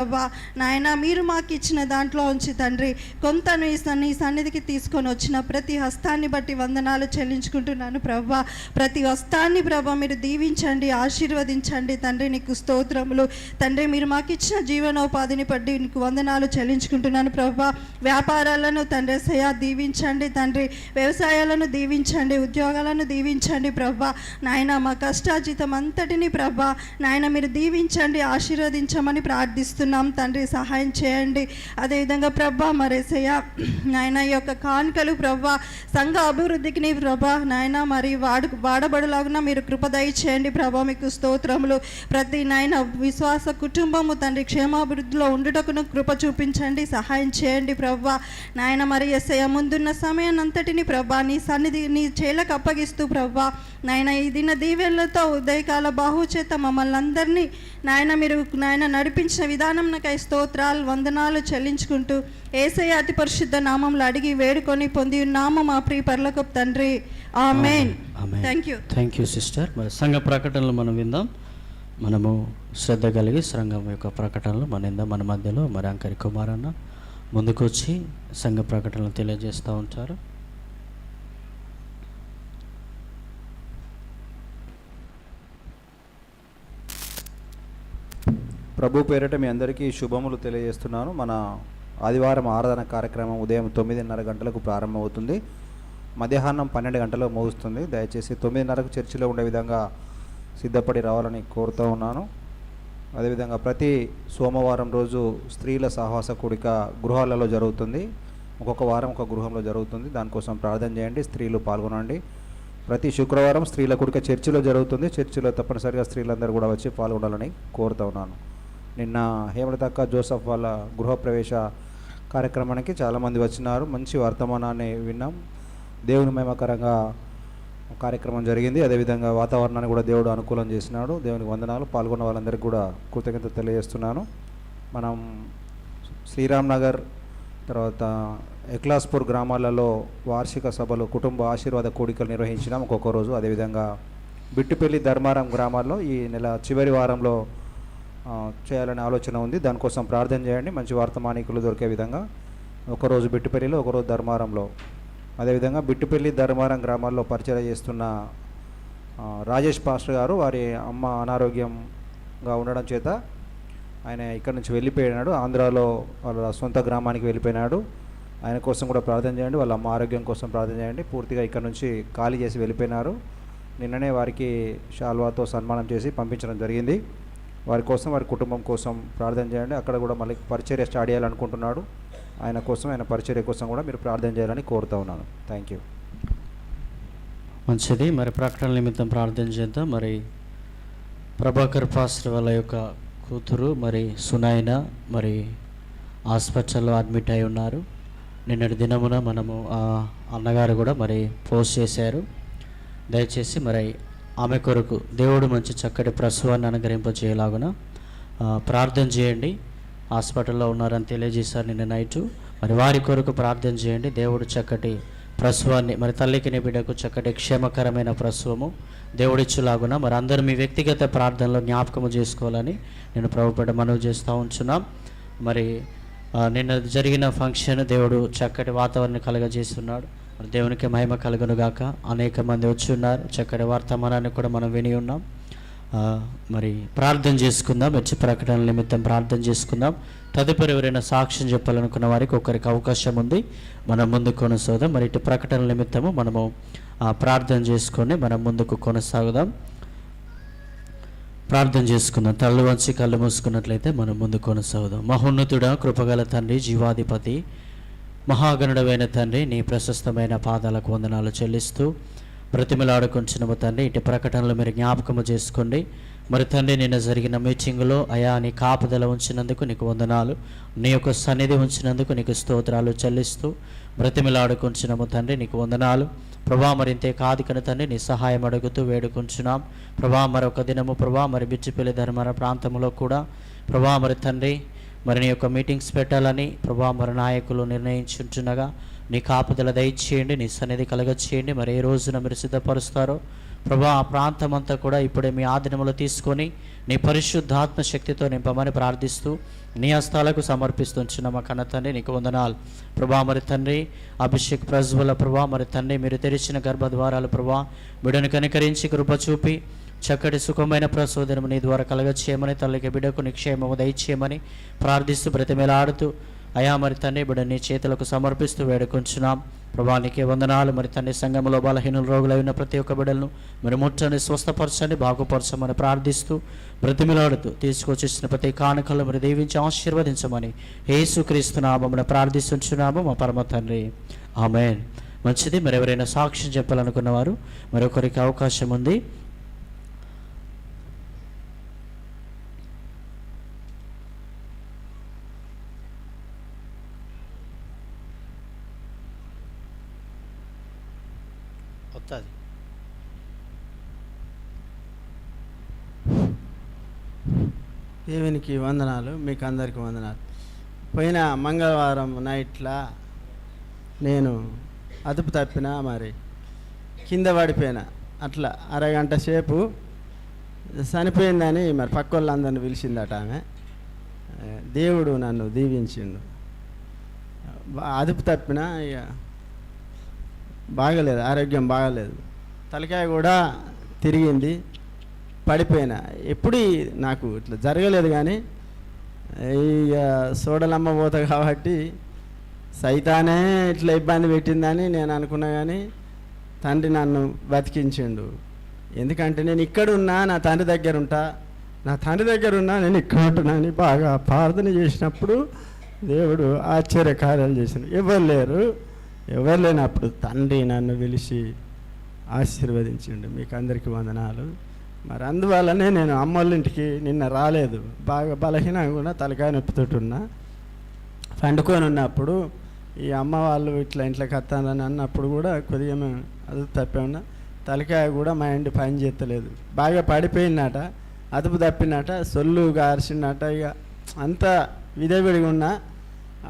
ప్రభా నాయన మీరు మాకు ఇచ్చిన దాంట్లో ఉంచి తండ్రి కొంతను ఈ సన్ని సన్నిధికి తీసుకొని వచ్చిన ప్రతి హస్తాన్ని బట్టి వందనాలు చెల్లించుకుంటున్నాను ప్రభా. ప్రతి హస్తాన్ని ప్రభా మీరు దీవించండి ఆశీర్వదించండి తండ్రి నీకు స్తోత్రములు. తండ్రి మీరు మాకు ఇచ్చిన జీవనోపాధిని బట్టి నీకు వందనాలు చెల్లించుకుంటున్నాను ప్రభా. వ్యాపారాలను తండ్రి సయా దీవించండి తండ్రి. వ్యవసాయాలను దీవించండి ఉద్యోగాలను దీవించండి ప్రభా. నాయన మా కష్టాజీతం అంతటిని ప్రభా నాయన మీరు దీవించండి ఆశీర్వదించమని ప్రార్థిస్తున్నాను ప్రార్థిస్తున్నాం తండ్రి సహాయం చేయండి. అదేవిధంగా ప్రభా మరేసయ్య నాయన ఈ యొక్క కానుకలు ప్రభా సంఘ అభివృద్ధికి నీ ప్రభా నాయన మరి వాడు వాడబడులాగున మీరు కృపదయ చేయండి ప్రభా మీకు స్తోత్రములు. ప్రతి నాయన విశ్వాస కుటుంబము తండ్రి క్షేమాభివృద్ధిలో ఉండుటకును కృప చూపించండి సహాయం చేయండి ప్రభా. నాయన మరి ఎస్ఐ ముందున్న సమయాన్నంతటిని ప్రభా నీ సన్నిధి నీ చేలకు అప్పగిస్తూ ప్రభా. నాయన ఈ దిన దీవెనలతో ఉదయకాల బాహుచేత మమ్మల్ని అందరినీ నాయన మీరు నాయన నడిపించిన విధానం నాకై స్తోత్రాలు వందనాలు చెల్లించుకుంటూ ఏసయ్య అతి పరిశుద్ధ నామంలో అడిగి వేడుకొని పొంది ఉన్నాము మా ప్రియ పర్లకు తండ్రి. Amen thank you thank you sister మరి సంఘ ప్రకటనలు మనం విందాం. మనము శ్రద్ధ కలిగి సంఘం యొక్క ప్రకటనలు మన విందాం. మన మధ్యలో మరి అంకరి కుమార్ అన్న ముందుకు వచ్చి సంఘ ప్రకటనలు తెలియజేస్తూ ఉంటారు. ప్రభు పేరిట మీ అందరికీ శుభములు తెలియజేస్తున్నాను. మన ఆదివారం ఆరాధన కార్యక్రమం ఉదయం తొమ్మిదిన్నర గంటలకు ప్రారంభమవుతుంది. మధ్యాహ్నం పన్నెండు గంటలకు ముగుస్తుంది. దయచేసి తొమ్మిదిన్నరకు చర్చిలో ఉండే విధంగా సిద్ధపడి రావాలని కోరుతూ ఉన్నాను. అదేవిధంగా ప్రతి సోమవారం రోజు స్త్రీల సాహస కూడిక గృహాలలో జరుగుతుంది. ఒక్కొక్క వారం ఒక గృహంలో జరుగుతుంది. దానికోసం ప్రార్థన చేయండి. స్త్రీలు పాల్గొనండి. ప్రతి శుక్రవారం స్త్రీల కూడిక చర్చిలో జరుగుతుంది. చర్చిలో తప్పనిసరిగా స్త్రీలందరూ కూడా వచ్చి పాల్గొనాలని కోరుతూ ఉన్నాను. నిన్న హేమలతక్క జోసఫ్ వాళ్ళ గృహప్రవేశ కార్యక్రమానికి చాలామంది వచ్చినారు. మంచి వర్తమానాన్ని విన్నాం. దేవుని మేమకరంగా కార్యక్రమం జరిగింది. అదేవిధంగా వాతావరణాన్ని కూడా దేవుడు అనుకూలం చేసినాడు. దేవునికి వందనాలు. పాల్గొన్న వాళ్ళందరికీ కూడా కృతజ్ఞత తెలియజేస్తున్నాను. మనం శ్రీరామ్ నగర్ తర్వాత ఎక్లాస్పూర్ గ్రామాలలో వార్షిక సభలు కుటుంబ ఆశీర్వాద కూడికలు నిర్వహించినాం ఒక్కొక్క రోజు. అదేవిధంగా బిట్టుపల్లి ధర్మారం గ్రామాల్లో ఈ నెల చివరి వారంలో చేయాలనే ఆలోచన ఉంది. దానికోసం ప్రార్థన చేయండి. మంచి వార్తమానికులు దొరికే విధంగా. ఒకరోజు బిట్టుపల్లిలో ఒకరోజు ధర్మారంలో. అదేవిధంగా బిట్టుపల్లి ధర్మారం గ్రామాల్లో పరిచయం చేస్తున్న రాజేష్ పాస్టర్ గారు వారి అమ్మ అనారోగ్యంగా ఉండడం చేత ఆయన ఇక్కడ నుంచి వెళ్ళిపోయినాడు. ఆంధ్రాలో వాళ్ళ సొంత గ్రామానికి వెళ్ళిపోయినాడు. ఆయన కోసం కూడా ప్రార్థన చేయండి. వాళ్ళ అమ్మ ఆరోగ్యం కోసం ప్రార్థన చేయండి. పూర్తిగా ఇక్కడ నుంచి ఖాళీ చేసి వెళ్ళిపోయినారు. నిన్ననే వారికి షాల్వాతో సన్మానం చేసి పంపించడం జరిగింది. వారి కోసం వారి కుటుంబం కోసం ప్రార్థన చేయండి. అక్కడ కూడా మళ్ళీ పరిచర్య స్టార్ట్ చేయాలనుకుంటున్నాడు. ఆయన కోసం ఆయన పరిచర్య కోసం కూడా మీరు ప్రార్థన చేయాలని కోరుతా ఉన్నాను. థ్యాంక్ యూ మంచిది. మరి ప్రకటన నిమిత్తం ప్రార్థన చేద్దాం. మరి ప్రభాకర్ పాస్టర్ వాళ్ళ యొక్క కూతురు మరి సునాయన మరి హాస్పిటల్లో అడ్మిట్ అయి ఉన్నారు. నిన్నటి దినమున మనము ఆ అన్నగారు కూడా మరి పోస్ట్ చేశారు. దయచేసి మరి ఆమె కొరకు దేవుడు మంచి చక్కటి ప్రసవాన్ని అనుగ్రహింపజేయలాగున ప్రార్థన చేయండి. హాస్పిటల్లో ఉన్నారని తెలియజేశారు నిన్న నైటు. మరి వారి కొరకు ప్రార్థన చేయండి. దేవుడు చక్కటి ప్రసవాన్ని మరి తల్లికి బిడ్డకు చక్కటి క్షేమకరమైన ప్రసవము దేవుడిచ్చులాగున మరి అందరూ మీ వ్యక్తిగత ప్రార్థనలో జ్ఞాపకము చేసుకోవాలని నేను ప్రభుపడ మనవి చేస్తూ ఉంచున్నాం. మరి నిన్న జరిగిన ఫంక్షన్ దేవుడు చక్కటి వాతావరణం కలగజేస్తున్నాడు. దేవునికి మహిమ కలుగును గాక. అనేక మంది వచ్చి ఉన్నారు చక్కటి వర్తమానాన్ని కూడా మనం విని ఉన్నాం. మరి ప్రార్థన చేసుకుందాం. వచ్చి ప్రకటన నిమిత్తం ప్రార్థన చేసుకుందాం. తదుపరి ఎవరైనా సాక్ష్యం చెప్పాలనుకున్న వారికి ఒకరికి అవకాశం ఉంది. మనం ముందు కొనసాగుదాం. మరి ఇటు ప్రకటన నిమిత్తము మనము ప్రార్థన చేసుకొని మనం ముందుకు కొనసాగుదాం. ప్రార్థన చేసుకుందాం. తల్లు వంచి కళ్ళు మూసుకున్నట్లయితే మనం ముందు కొనసాగుదాం. మహోన్నతుడ కృపగల తండ్రి జీవాధిపతి మహాగణుడమైన తండ్రి నీ ప్రశస్తమైన పాదాలకు వందనాలు చెల్లిస్తూ బ్రతిమలాడుకుంటున్నాము తండ్రి. ఇటు ప్రకటనలు మీరు జ్ఞాపకము చేసుకోండి. మరి తండ్రి నిన్న జరిగిన మీటింగ్లో అయా నీ కాపుదల ఉంచినందుకు నీకు వందనాలు. నీ యొక్క సన్నిధి ఉంచినందుకు నీకు స్తోత్రాలు చెల్లిస్తూ బ్రతిమలాడుకుంటున్నాము తండ్రి నీకు వందనాలు. ప్రభా మరింతే కాదుకని కాదు కను తండ్రి నీ సహాయం అడుగుతూ వేడుకుంటున్నాం ప్రభా మరొక దినము ప్రభా మరి బిచ్చిపల్లి ధర్మర ప్రాంతంలో కూడా. ప్రభా మరి తండ్రి మరి నీ యొక్క మీటింగ్స్ పెట్టాలని ప్రభా మరి నాయకులు నిర్ణయించుంటుండగా నీ కాపుదల దయచేయండి నీ సన్నిధి కలగచేయండి. మరి ఏ రోజున మీరు సిద్ధపరుస్తారో ప్రభా ఆ ప్రాంతం అంతా కూడా ఇప్పుడే మీ ఆధీనంలో తీసుకొని నీ పరిశుద్ధాత్మ శక్తితో నింపమని ప్రార్థిస్తూ నీ హస్తాలకు సమర్పిస్తుంటున్న మా కన్న తండ్రి నీకు వందనాలు. ప్రభా మరి తండ్రి అభిషేక్ ప్రజ్వల ప్రభా మరి తండ్రి మీరు తెరిచిన గర్భద్వారాలు ప్రభా బిడను కనికరించి కృప చూపి చక్కటి సుఖమైన ప్రసోదనము నీ ద్వారా కలగచేయమని తల్లికి బిడ్డకు నిక్షేమము దయచేయమని ప్రార్థిస్తూ బ్రతిమేలాడుతూ అయా మరి తండ్రి బిడ్డ నీ చేతులకు సమర్పిస్తూ వేడుకొంచున్నాం. ప్రభానికి వందనాలు. మరి తండ్రి సంఘంలో బలహీన రోగులై ఉన్న ప్రతి ఒక్క బిడ్డలను మరి ముట్టని స్వస్థపరచండి బాగుపరచమని ప్రార్థిస్తూ బ్రతిమిలాడుతూ తీసుకొచ్చేసిన ప్రతి కానుకలు మరి దీవించి ఆశీర్వదించమని ఏసుక్రీస్తున్నామని ప్రార్థిస్తున్నాము ప్రార్థిస్తుంచున్నాము. మా పరమ తండ్రి ఆమెన్. మంచిది. మరి ఎవరైనా సాక్ష్యం చెప్పాలనుకున్నవారు మరొకరికి అవకాశం ఉంది. దేవునికి వందనాలు మీకు అందరికీ వందనాలు. పోయిన మంగళవారం నైట్లా నేను అదుపు తప్పిన మరి కింద పడిపోయిన. అట్లా అరగంట సేపు చనిపోయిందని మరి పక్క వాళ్ళందరిని పిలిచిందట ఆమె. దేవుడు నన్ను దీవించిండు. అదుపు తప్పిన ఇక బాగలేదు ఆరోగ్యం బాగలేదు. తలకాయ కూడా తిరిగింది. పడిపోయినా. ఎప్పుడు నాకు ఇట్లా జరగలేదు కానీ ఇక సోడలమ్మ పోత కాబట్టి సైతానే ఇట్లా ఇబ్బంది పెట్టిందని నేను అనుకున్నా కానీ తండ్రి నన్ను బతికించిండు. ఎందుకంటే నేను ఇక్కడ ఉన్నా నా తండ్రి దగ్గర ఉంటా. నా తండ్రి దగ్గర ఉన్నా నేను ఇక్కడ ఉంటున్నాను బాగా ప్రార్థన చేసినప్పుడు దేవుడు ఆశ్చర్య కార్యాలు చేసిన ఎవరు లేరు? ఎవరు లేనప్పుడు తండ్రి నన్ను పిలిచి ఆశీర్వదించిండు. మీకు అందరికీ వందనాలు. మరి అందువల్లనే నేను అమ్మోళ్ళింటికి నిన్న రాలేదు. బాగా బలహీనంగా కూడా తలకాయ నొప్పితోటున్నా పండుకొని ఉన్నప్పుడు ఈ అమ్మ వాళ్ళు ఇట్లా ఇంట్లోకి వస్తానని అన్నప్పుడు కూడా కొద్దిగా మేము అది తప్పామన్నా తలకాయ కూడా మా ఇంటి పని చేస్తలేదు. బాగా పడిపోయిందట అదుపు తప్పినట సొల్లు గార్చిందట ఇక అంతా విధవిడిగా ఉన్నా.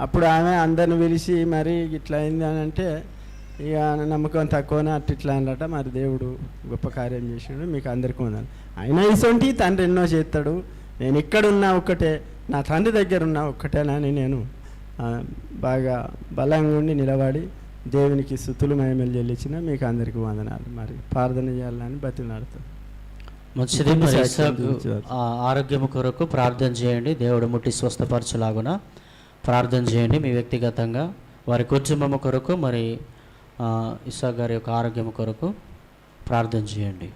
అప్పుడు ఆమె అందరిని పిలిచి మరి ఇట్లా అయింది అని అంటే ఇక నమ్మకం తక్కువనే అట్ట ఇట్లా అన్నట మరి దేవుడు గొప్ప కార్యం చేసిండు మీకు అందరికీ ఉందని అయినా ఇసొంటి తండ్రి ఎన్నో చేస్తాడు నేను ఇక్కడ ఉన్నా ఒక్కటే నా తండ్రి దగ్గర ఉన్నా ఒక్కటేనని నేను బాగా బలంగా ఉండి నిలబడి దేవునికి స్థుతులు మహిమలు చెల్లించిన మీకు అందరికీ వందనాలు. మరి ప్రార్థన చేయాలని ఆ ఆరోగ్యం కొరకు ప్రార్థన చేయండి. దేవుడు ముట్టి స్వస్థపరచులాగున ప్రార్థన చేయండి మీ వ్యక్తిగతంగా. వారి కుటుంబం కొరకు మరి ఇసా గారి యొక్క ఆరోగ్యం కొరకు ప్రార్థన చేయండి.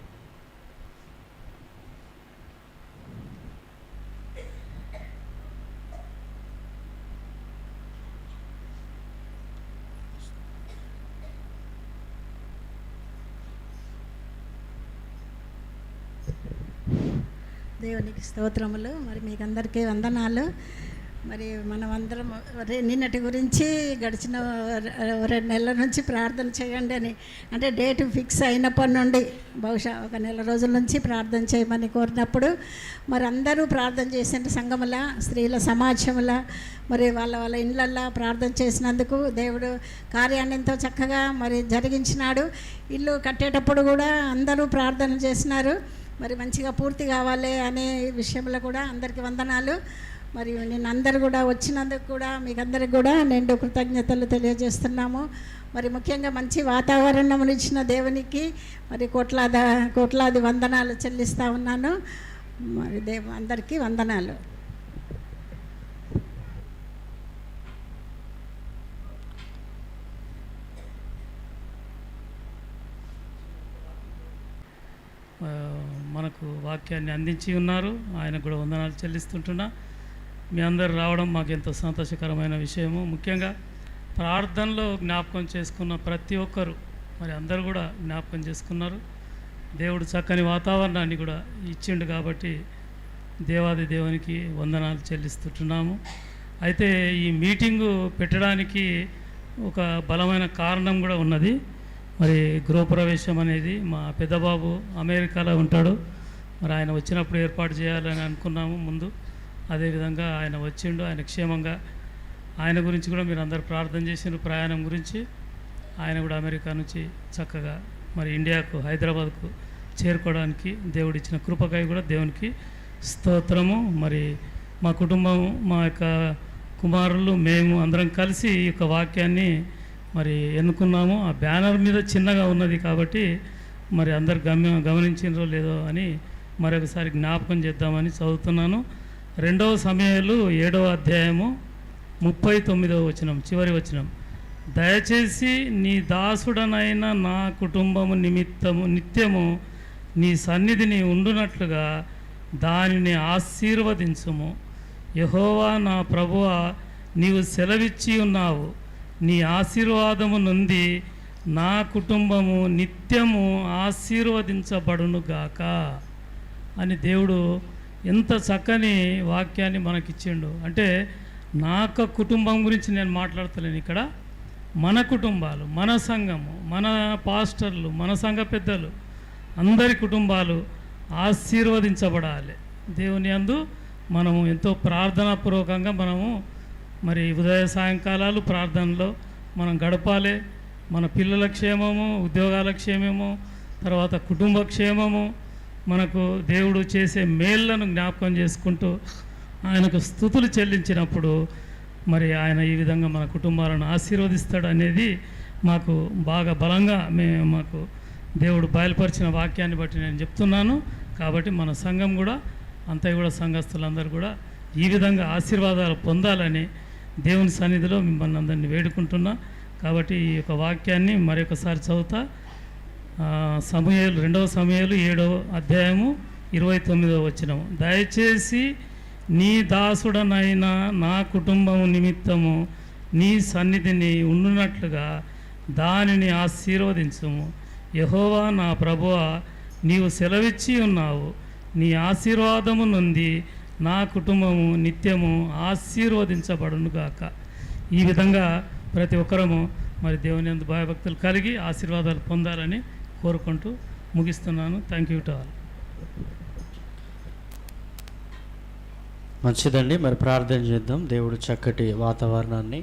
దేవునికి స్తోత్రములు. మరి మీకు అందరికీ వందనాలు. మరి మనం అందరం రే- నిన్నటి గురించి గడిచిన రెండు నెలల నుంచి ప్రార్థన చేయండి అని. అంటే డేట్ ఫిక్స్ అయినప్పటి నుండి బహుశా ఒక నెల రోజుల నుంచి ప్రార్థన చేయమని కోరినప్పుడు మరి అందరూ ప్రార్థన చేసిన సంఘముల స్త్రీల సమాజముల మరి వాళ్ళ వాళ్ళ ఇళ్ళల్లో ప్రార్థన చేసినందుకు దేవుడు కార్యాన్ని ఎంతో చక్కగా మరి జరిగించినాడు. ఇల్లు కట్టేటప్పుడు కూడా అందరూ ప్రార్థన చేసినారు. మరి మంచిగా పూర్తి కావాలి అనే విషయంలో కూడా అందరికీ వందనాలు. మరి నేను అందరు కూడా వచ్చినందుకు కూడా మీకు అందరికి కూడా నేను కృతజ్ఞతలు తెలియజేస్తున్నాము. మరి ముఖ్యంగా మంచి వాతావరణం ఇచ్చిన దేవునికి మరి కోట్లాది కోట్లాది వందనాలు చెల్లిస్తూ ఉన్నాను. మరి దేవ అందరికీ వందనాలు. మనకు వాక్యాన్ని అందించి ఉన్నారు. ఆయన కూడా వందనాలు చెల్లిస్తుంటున్నా. మీ అందరు రావడం మాకు ఎంతో సంతోషకరమైన విషయము. ముఖ్యంగా ప్రార్థనలో జ్ఞాపకం చేసుకున్న ప్రతి ఒక్కరు మరి అందరూ కూడా జ్ఞాపకం చేసుకున్నారు. దేవుడు చక్కని వాతావరణాన్ని కూడా ఇచ్చిండు కాబట్టి దేవాది దేవునికి వందనాలు చెల్లిస్తుంటున్నాము అయితే ఈ మీటింగు పెట్టడానికి ఒక బలమైన కారణం కూడా ఉన్నది. మరి గృహప్రవేశం అనేది మా పెద్దబాబు అమెరికాలో ఉంటాడు. మరి ఆయన వచ్చినప్పుడు ఏర్పాటు చేయాలని అనుకున్నాము ముందు. అదేవిధంగా ఆయన వచ్చిండు ఆయన క్షేమంగా. ఆయన గురించి కూడా మీరు అందరు ప్రార్థన చేసిన ప్రయాణం గురించి. ఆయన కూడా అమెరికా నుంచి చక్కగా మరి ఇండియాకు హైదరాబాద్కు చేరుకోవడానికి దేవుడిచ్చిన కృపకై కూడా దేవునికి స్తోత్రము. మరి మా కుటుంబం మా యొక్క కుమారులు మేము అందరం కలిసి ఈ యొక్క వాక్యాన్ని మరి ఎన్నుకున్నాము. ఆ బ్యానర్ మీద చిన్నగా ఉన్నది కాబట్టి మరి అందరు గమ్యం గమనించినరో లేదో అని మరొకసారి జ్ఞాపకం చేద్దామని చదువుతున్నాను. రెండవ సమయాలు ఏడవ అధ్యాయము ముప్పై తొమ్మిదవ వచనం చివరి వచనం. దయచేసి నీ దాసుడనైన నా కుటుంబము నిమిత్తము నిత్యము నీ సన్నిధిని ఉండునట్లుగా దానిని ఆశీర్వదించుము. యహోవా నా ప్రభువ నీవు సెలవిచ్చి ఉన్నావు. నీ ఆశీర్వాదము నుండి నా కుటుంబము నిత్యము ఆశీర్వదించబడునుగాక అని దేవుడు ఎంత చక్కని వాక్యాన్ని మనకిచ్చిండు. అంటే నాక కుటుంబం గురించి నేను మాట్లాడతలేను ఇక్కడ. మన కుటుంబాలు మన సంఘము మన పాస్టర్లు మన సంఘ పెద్దలు అందరి కుటుంబాలు ఆశీర్వదించబడాలి. దేవుని అందు మనము ఎంతో ప్రార్థనాపూర్వకంగా మనము మరి ఉదయ సాయంకాలాలు ప్రార్థనలో మనం గడపాలి. మన పిల్లల క్షేమము ఉద్యోగాల క్షేమము తర్వాత కుటుంబ క్షేమము మనకు దేవుడు చేసే మేళ్ళను జ్ఞాపకం చేసుకుంటూ ఆయనకు స్థుతులు చెల్లించినప్పుడు మరి ఆయన ఈ విధంగా మన కుటుంబాలను ఆశీర్వదిస్తాడు అనేది మాకు బాగా బలంగా మేము మాకు దేవుడు బయలుపరిచిన వాక్యాన్ని బట్టి నేను చెప్తున్నాను. కాబట్టి మన సంఘం కూడా అంతా కూడా సంఘస్థులందరూ కూడా ఈ విధంగా ఆశీర్వాదాలు పొందాలని దేవుని సన్నిధిలో మిమ్మల్ని అందరినీ వేడుకుంటున్నా. కాబట్టి ఈ యొక్క వాక్యాన్ని మరొకసారి చదువుతా. సమయాలు రెండవ సమయాలు ఏడవ అధ్యాయము ఇరవై తొమ్మిదవ వచ్చినము దయచేసి నీ దాసుడనైన నా కుటుంబము నిమిత్తము నీ సన్నిధిని ఉండునట్లుగా దానిని ఆశీర్వదించుము. యహోవా నా ప్రభువ నీవు సెలవిచ్చి ఉన్నావు. నీ ఆశీర్వాదము నుండి నా కుటుంబము నిత్యము ఆశీర్వదించబడునుగాక. ఈ విధంగా ప్రతి ఒక్కరము మరి దేవుని ఎందు భయభక్తులు కలిగి ఆశీర్వాదాలు పొందాలని కోరుకుంటూ ముగిస్తున్నాను. థ్యాంక్ యూ టు ఆల్ మంచిదండి. మరి ప్రార్థన చేద్దాం. దేవుడు చక్కటి వాతావరణాన్ని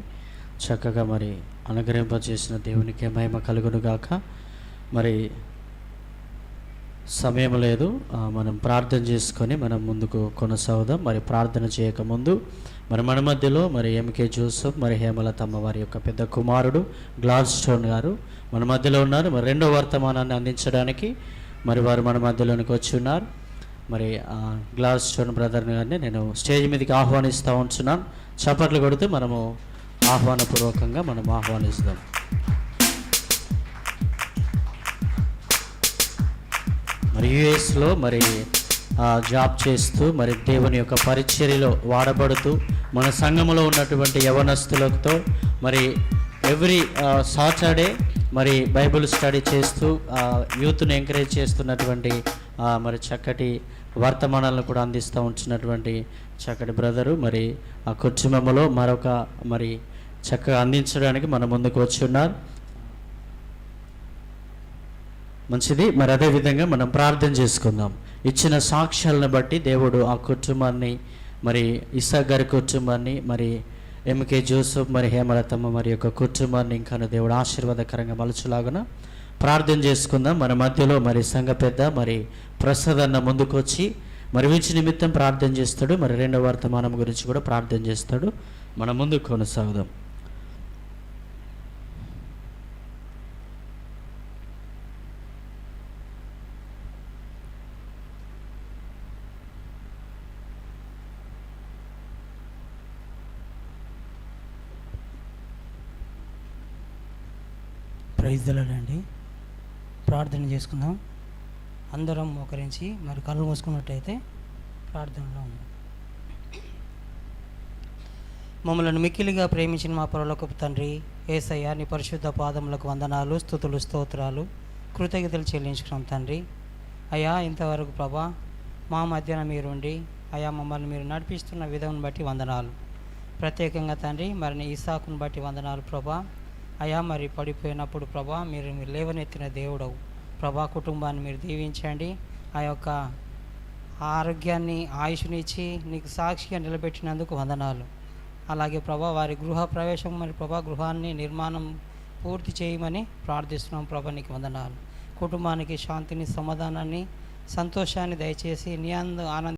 చక్కగా మరి అనుగ్రహింపజేసిన దేవునికి మహిమ కలుగునుగాక మరి సమయం లేదు. మనం ప్రార్థన చేసుకొని మనం ముందుకు కొనసాగుదాం. మరి ప్రార్థన చేయకముందు మరి మన మధ్యలో మరి ఎంకే జోసఫ్ మరి హేమలత వారి యొక్క పెద్ద కుమారుడు గ్లాడ్స్టోన్ గారు మన మధ్యలో ఉన్నారు. మరి రెండో వర్తమానాన్ని అందించడానికి మరి వారు మన మధ్యలోనికి వచ్చి ఉన్నారు. మరి ఆ, గ్లాస్ స్టోన్ బ్రదర్ గారిని నేను స్టేజ్ మీదకి ఆహ్వానిస్తూ ఉంటున్నాను. చప్పట్లు కొడితే మనము ఆహ్వానపూర్వకంగా మనం ఆహ్వానిస్తాం. మరి యుఎస్లో మరి జాబ్ చేస్తూ మరి దేవుని యొక్క పరిచర్యలో వాడబడుతూ మన సంఘములో ఉన్నటువంటి యవనస్తులతో మరి ఎవ్రీ సాటర్డే మరి బైబిల్ స్టడీ చేస్తూ యూత్ను యూత్ని ఎంకరేజ్ చేస్తున్నటువంటి మరి చక్కటి వర్తమానాలను కూడా అందిస్తూ ఉంచినటువంటి చక్కటి బ్రదరు మరి ఆ కుటుంబంలో మరొక మరి చక్కగా అందించడానికి మన ముందుకు వచ్చి ఉన్నారు మంచిది. మరి అదే విధంగా మనం ప్రార్థన చేసుకుందాం. ఇచ్చిన సాక్ష్యాలను బట్టి దేవుడు ఆ కుటుంబాన్ని మరి ఇసా గారి కుటుంబాన్ని మరి ఎంకే జోసఫ్ మరి హేమలతమ్మ మరి యొక్క కుటుంబాన్ని ఇంకా దేవుడు ఆశీర్వాదకరంగా మలుచులాగున ప్రార్థన చేసుకుందాం. మన మధ్యలో మరి సంఘ పెద్ద మరి ప్రసాద్ అన్న మరి వీచి నిమిత్తం ప్రార్థన చేస్తాడు. మరి రెండవ వర్తమానం గురించి కూడా ప్రార్థన చేస్తాడు. మన ముందు కొనసాగుదాం. ప్రైజ్ ప్రార్థన చేసుకుందాం. అందరం మోకరించి మరి కళ్ళు మూసుకున్నట్టయితే ప్రార్థనలో ఉందాం. మమ్మల్ని మిక్కిలిగా ప్రేమించిన మా పరలోకపు తండ్రి ఏసయ్య నీ పరిశుద్ధ పాదములకు వందనాలు స్థుతులు స్తోత్రాలు కృతజ్ఞతలు చెల్లించుకున్నాం తండ్రి. అయ్యా ఇంతవరకు ప్రభా మా మధ్యన మీరుండి అయా మమ్మల్ని మీరు నడిపిస్తున్న విధం బట్టి వందనాలు. ప్రత్యేకంగా తండ్రి మరి నీ ఇసాకును బట్టి వందనాలు ప్రభా. అయా మరి పడిపోయినప్పుడు ప్రభా మీరు మీరు లేవనెత్తిన దేవుడవు. ప్రభా కుటుంబాన్ని మీరు దీవించండి. ఆ యొక్క ఆరోగ్యాన్ని ఆయుష్నిచ్చి నీకు సాక్షిగా నిలబెట్టినందుకు వందనాలు. అలాగే ప్రభా వారి గృహ ప్రవేశం మరి ప్రభా గృహాన్ని నిర్మాణం పూర్తి చేయమని ప్రార్థిస్తున్నాం ప్రభా నీకు వందనాలు. కుటుంబానికి శాంతిని సమాధానాన్ని సంతోషాన్ని దయచేసి నీ అందు ఆనంద